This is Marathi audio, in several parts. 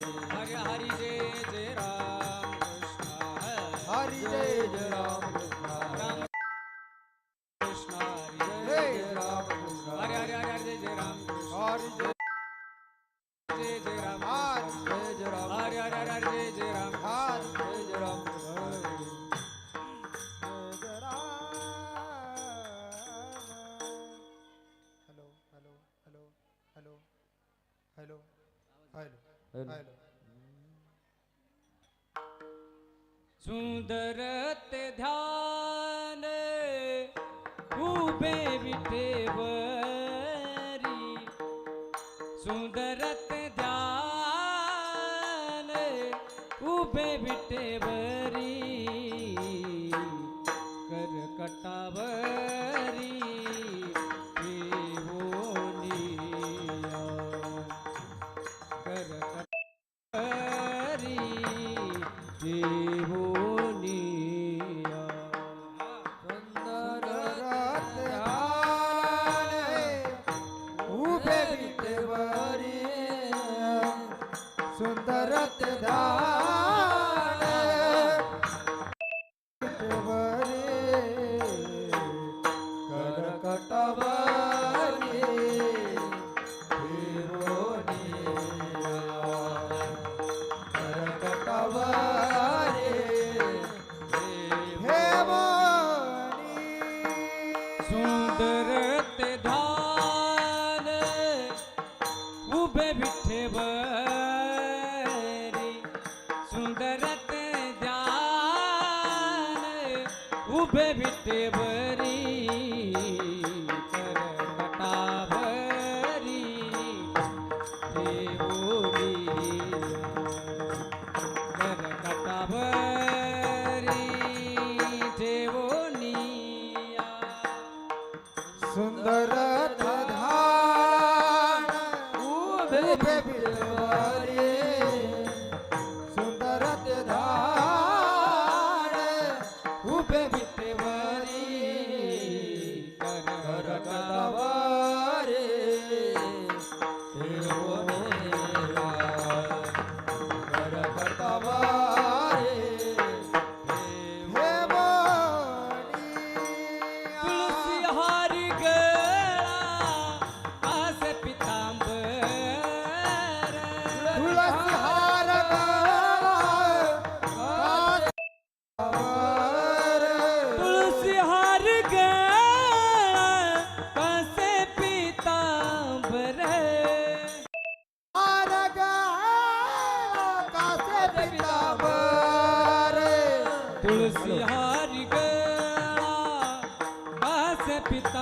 हरे हरी जय जय राम कृष्ण हरी जय जय राम कृष्ण राम कृष्ण हरी जय जय जय जय राम कृष्ण हरे हरे हरे हरे जय जय राम कृष्ण हरी जय जय You.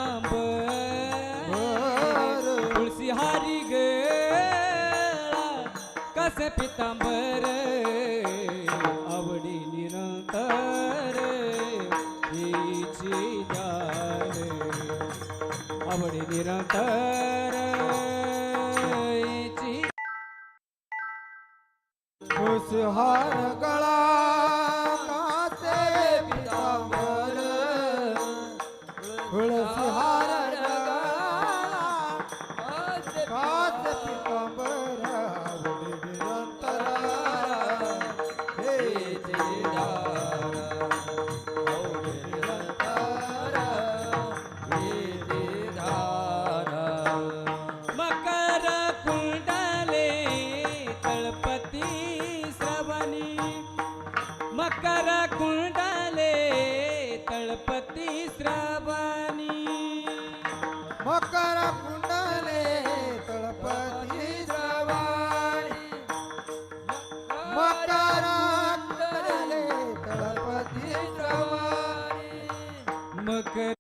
पितांबर तुळशी हारी गळा कसे पितांबर आवडी निरंतर हिची जाण आवडी निरंतर हिची हार गळा तळपती श्रवणी मकर कुंडले तळपती श्रवणी. मकर कुंडले तळपती श्रवाणी. मकर कुंडले तळपती श्रवाणी. मकर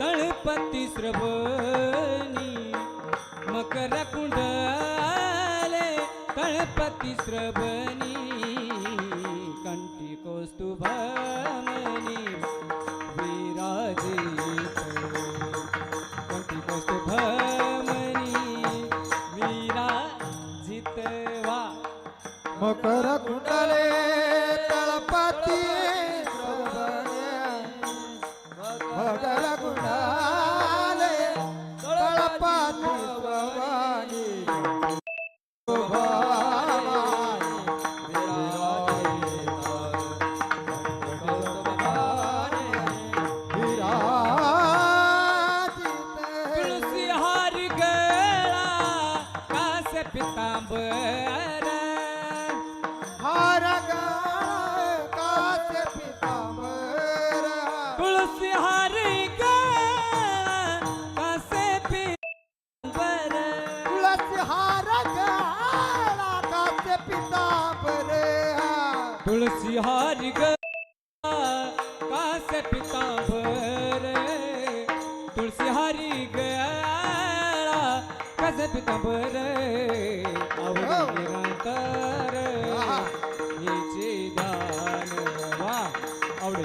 तळपती श्रवणी. मकर कुंडले तळपती श्रवणी कंठी कौस्तुभमणी विराजित कंठी कौस्तुभमणी विराजित वा मकर पिकांबर अवडीरांतर हो. हिचे दान वा आवडे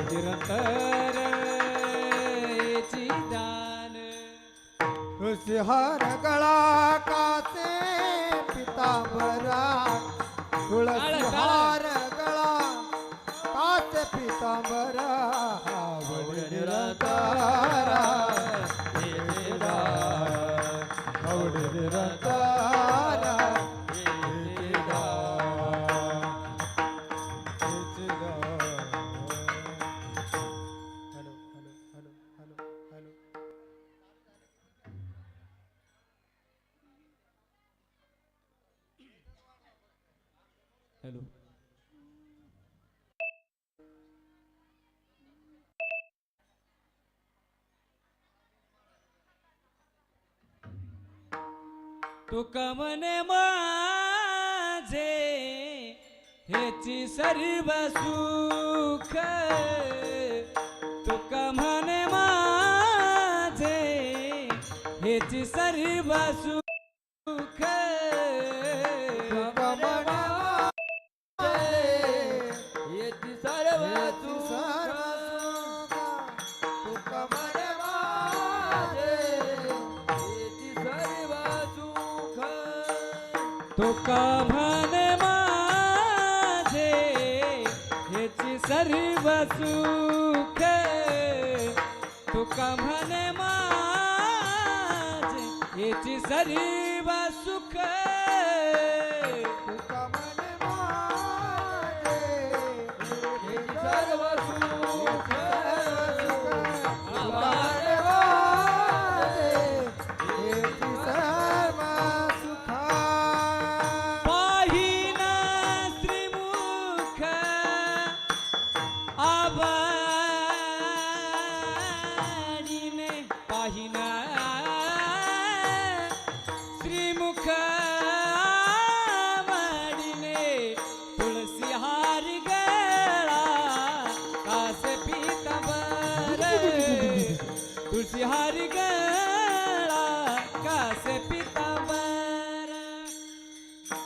हॅलो. तुका म्हणे माझे ह्याची सर्व सुख. तुका म्हणे माझे ह्याची सर्व सुख. तुका म्हणे माझे याची सरीवा सुख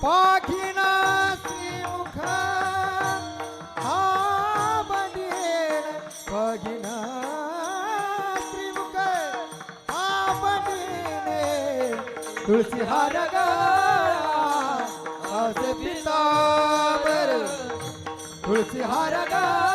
पाठीना मुख हा बनेर पाठीना श्रीमुख हा बनेर तुळशी हार गास हार गा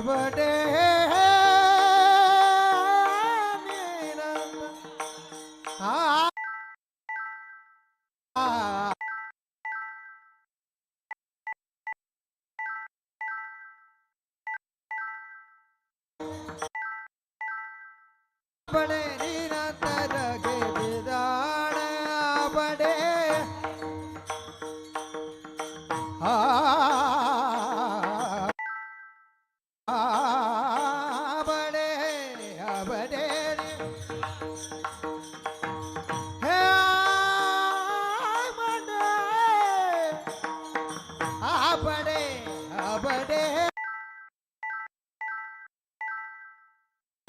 ಬಡೇ